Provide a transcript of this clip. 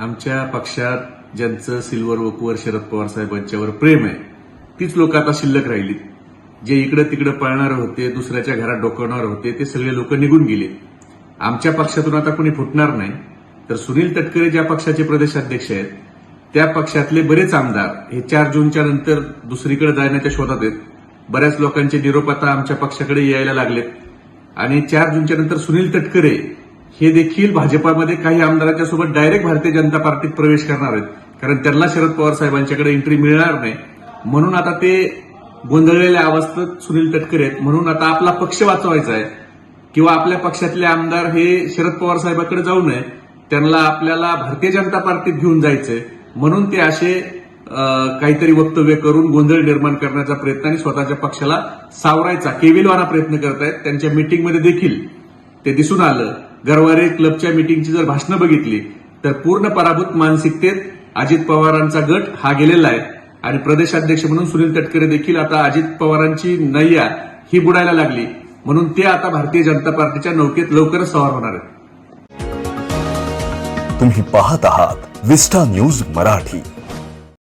आमच्या पक्षात ज्यांचं सिल्वर वकूवर शरद पवार साहेबांच्यावर प्रेम आहे तीच लोक आता शिल्लक राहिली. जे इकडे तिकडे पळणार होते दुसऱ्याच्या घरात डोकवणार होते ते सगळे लोक निघून गेले. आमच्या पक्षातून आता कोणी फुटणार नाही. तर सुनील तटकरे ज्या पक्षाचे प्रदेशाध्यक्ष आहेत त्या पक्षातले बरेच आमदार हे चार जूनच्या नंतर दुसरीकडे जाण्याच्या शोधात आहेत. बऱ्याच लोकांचे निरोप आता आमच्या पक्षाकडे यायला लागलेत. आणि चार जूनच्या नंतर सुनील तटकरे हे देखील भाजपामध्ये काही आमदारांच्या सोबत डायरेक्ट भारतीय जनता पार्टीत प्रवेश करणार आहेत. कारण त्यांना शरद पवार साहेबांच्याकडे एंट्री मिळणार नाही. म्हणून आता ते गोंधळलेल्या अवस्थेत सुनील तटकरे आहेत. म्हणून आता आपला पक्ष वाचवायचा आहे. किंवा आपल्या पक्षातले आमदार हे शरद पवार साहेबांकडे जाऊ नये. त्यांना आपल्याला भारतीय जनता पार्टीत घेऊन जायचंय. म्हणून ते असे काहीतरी वक्तव्य करून गोंधळ निर्माण करण्याचा प्रयत्न आणि स्वतःच्या पक्षाला सावरायचा. केविलवाना प्रयत्न करतायत. त्यांच्या मीटिंगमध्ये देखील ते दिसून आलं. गरवारे क्लबच्या मीटिंगची जर भाषणं बघितली तर पूर्ण पराभूत मानसिकतेत अजित पवारांचा गट हा गेलेला आहे. आणि प्रदेशाध्यक्ष म्हणून सुनील तटकरे देखील आता अजित पवारांची नैया ही बुडायला लागली. म्हणून ते आता भारतीय जनता पार्टीच्या नौकेत लवकरच सवार होणार आहेत. तुम्ही पाहत आहात विस्टा न्यूज मराठी.